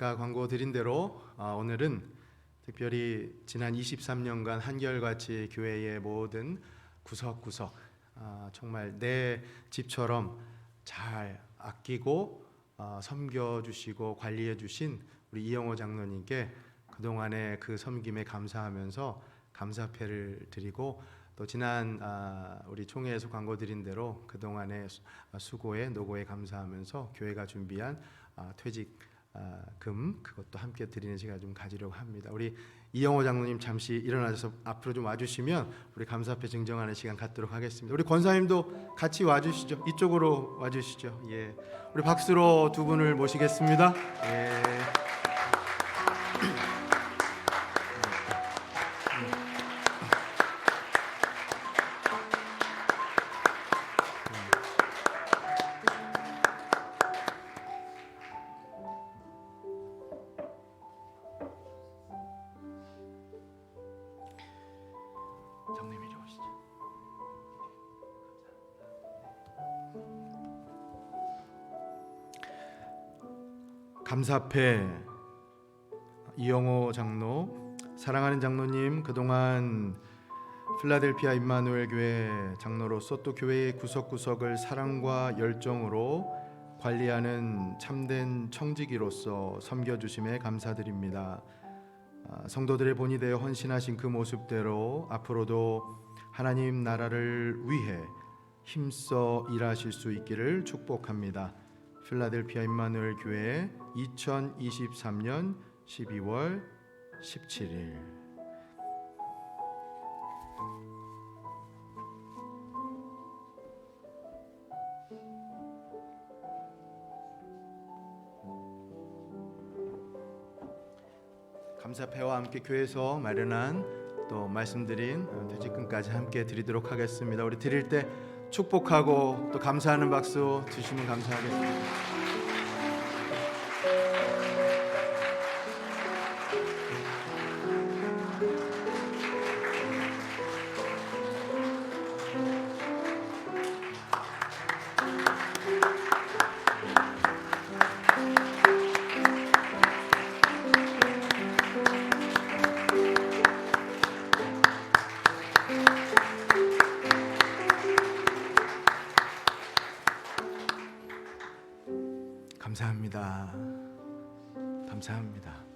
아까 광고 드린 대로 아, 오늘은 특별히 지난 23년간 한결같이 교회의 모든 구석구석 아, 정말 내 집처럼 잘 아끼고 아, 섬겨 주시고 관리해 주신 우리 이영호 장로님께 그동안의 그 섬김에 감사하면서 감사패를 드리고 또 지난 아, 우리 총회에서 광고 드린 대로 그동안의 수- 아, 수고에 노고에 감사하면서 교회가 준비한 아, 퇴직 아, 금 그것도 함께 드리는 시간 좀 가지려고 합니다. 우리 이영호 장로님 잠시 일어나셔서 앞으로 좀 와주시면 우리 감사패 증정하는 시간 갖도록 하겠습니다. 우리 권사님도 같이 와주시죠. 이쪽으로 와주시죠. 예, 우리 박수로 두 분을 모시겠습니다. 예. 감사패 이영호 장로 사랑하는 장로님 그동안 필라델피아 임마누엘 교회 장로로서 또 교회의 구석구석을 사랑과 열정으로 관리하는 참된 청지기로서 섬겨 주심에 감사드립니다. 아, 성도들의 본이 되어 헌신하신 그 모습대로 앞으로도 하나님 나라를 위해 힘써 일하실 수 있기를 축복합니다. 필라델피아 임마누엘 교회 2023년 12월 17일 감사패와 함께 교회에서 마련한 또 말씀드린 어, 퇴직금까지 함께 드리도록 하겠습니다. 우리 드릴 때 축복하고 또 감사하는 박수 주시면 감사하겠습니다. 감사합니다. 감사합니다.